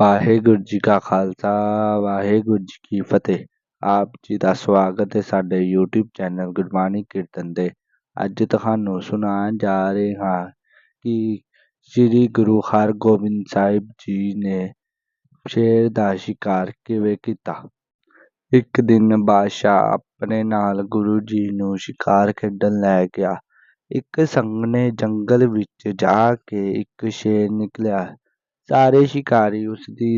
ਵਾਹਿਗੁਰੂ ਜੀ ਕਾ ਖਾਲਸਾ, ਵਾਹਿਗੁਰੂ ਜੀ ਕੀ ਫਤਿਹ। ਆਪ ਜੀ ਦਾ ਸਵਾਗਤ ਹੈ ਸਾਡੇ YouTube ਚੈਨਲ ਗੁਰਬਾਣੀ ਕੀਰਤਨ ਦੇ। ਅੱਜ ਤੁਹਾਨੂੰ ਸੁਣਾਉਣ ਜਾ ਰਹੇ ਹਾਂ ਕਿ ਸ੍ਰੀ ਗੁਰੂ ਹਰਗੋਬਿੰਦ ਸਾਹਿਬ ਜੀ ਨੇ ਸ਼ੇਰ ਦਾ ਸ਼ਿਕਾਰ ਕਿਵੇਂ ਕੀਤਾ? ਇੱਕ ਦਿਨ ਬਾਦਸ਼ਾਹ ਆਪਣੇ ਨਾਲ ਗੁਰੂ ਜੀ ਨੂੰ ਸ਼ਿਕਾਰ ਖੇਡਣ ਲੈ ਗਿਆ। ਇੱਕ ਸੰਘਣੇ ਜੰਗਲ ਵਿੱਚ ਜਾ ਕੇ ਇੱਕ ਸ਼ੇਰ ਨਿਕਲਿਆ। ਸਾਰੇ ਸ਼ਿਕਾਰੀ ਉਸਦੀ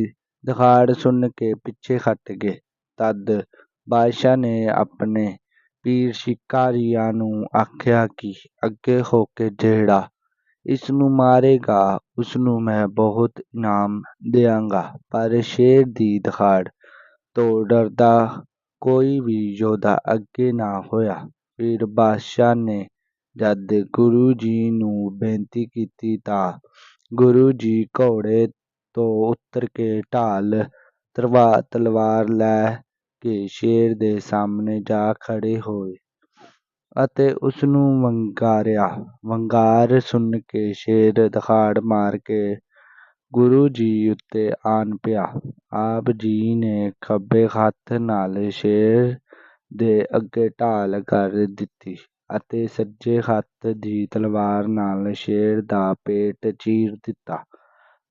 ਦਹਾੜ ਸੁਣ ਕੇ ਪਿੱਛੇ ਹਟ ਗਏ। ਤਦ ਬਾਦਸ਼ਾਹ ਨੇ ਆਪਣੇ ਪੀਰ ਸ਼ਿਕਾਰੀਆਂ ਨੂੰ ਆਖਿਆ ਕਿ ਅੱਗੇ ਹੋ ਕੇ ਜਿਹੜਾ ਇਸ ਨੂੰ ਮਾਰੇਗਾ, ਉਸ ਮੈਂ ਬਹੁਤ ਇਨਾਮ ਦਿਆਂਗਾ। ਪਰ ਸ਼ੇਰ ਦੀ ਦਹਾੜ ਤੋਂ ਡਰਦਾ ਕੋਈ ਵੀ ਯੋਧਾ ਅੱਗੇ ਨਾ ਹੋਇਆ। ਫਿਰ ਬਾਦਸ਼ਾਹ ਨੇ ਜਦ ਗੁਰੂ ਜੀ ਨੂੰ ਬੇਨਤੀ ਕੀਤੀ ਤਾਂ ਗੁਰੂ ਜੀ ਘੋੜੇ ਤੋਂ ਉਤਰ ਕੇ ਢਾਲ ਤਲਵਾਰ ਲੈ ਕੇ ਸ਼ੇਰ ਦੇ ਸਾਹਮਣੇ ਜਾ ਖੜ੍ਹੇ ਹੋਏ ਅਤੇ ਉਸਨੂੰ ਵੰਗਾਰਿਆ। ਵੰਗਾਰ ਸੁਣ ਕੇ ਸ਼ੇਰ ਦਹਾੜ ਮਾਰ ਕੇ ਗੁਰੂ ਜੀ ਉੱਤੇ ਆਣ ਪਿਆ। ਆਪ ਜੀ ਨੇ ਖੱਬੇ ਹੱਥ ਨਾਲ ਸ਼ੇਰ ਦੇ ਅੱਗੇ ਢਾਲ ਕਰ ਦਿੱਤੀ। ਅਤੇ ਸੱਜੇ ਹੱਥ ਦੀ ਤਲਵਾਰ ਨਾਲ ਸ਼ੇਰ ਦਾ ਪੇਟ ਚੀਰ ਦਿੱਤਾ।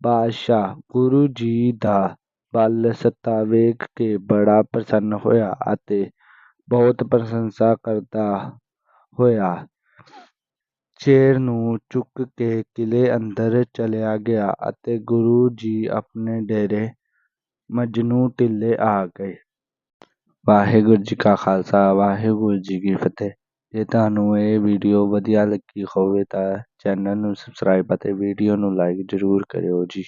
ਬਾਦਸ਼ਾਹ ਗੁਰੂ ਜੀ ਦਾ ਬਲ ਸੱਤਾ ਵੇਖ ਕੇ ਬੜਾ ਪ੍ਰਸੰਨ ਹੋਇਆ ਅਤੇ ਬਹੁਤ ਪ੍ਰਸ਼ੰਸਾ ਕਰਦਾ ਹੋਇਆ। ਸ਼ੇਰ ਨੂੰ ਚੁੱਕ ਕੇ ਕਿਲ੍ਹੇ ਅੰਦਰ ਚਲਿਆ ਗਿਆ ਅਤੇ ਗੁਰੂ ਜੀ ਆਪਣੇ ਡੇਰੇ ਮਜਨੂੰ ਟਿੱਲੇ ਆ ਗਏ। ਵਾਹਿਗੁਰੂ ਜੀ ਕਾ ਖਾਲਸਾ, ਵਾਹਿਗੁਰੂ ਜੀ ਕੀ ਫਤਿਹ। ਜੇ ਤੁਹਾਨੂੰ ਇਹ ਵੀਡੀਓ ਵਧੀਆ ਲੱਗੀ ਹੋਵੇ ਤਾਂ ਚੈਨਲ ਨੂੰ ਸਬਸਕ੍ਰਾਈਬ ਅਤੇ ਵੀਡੀਓ ਨੂੰ ਲਾਈਕ ਜ਼ਰੂਰ ਕਰਿਓ ਜੀ।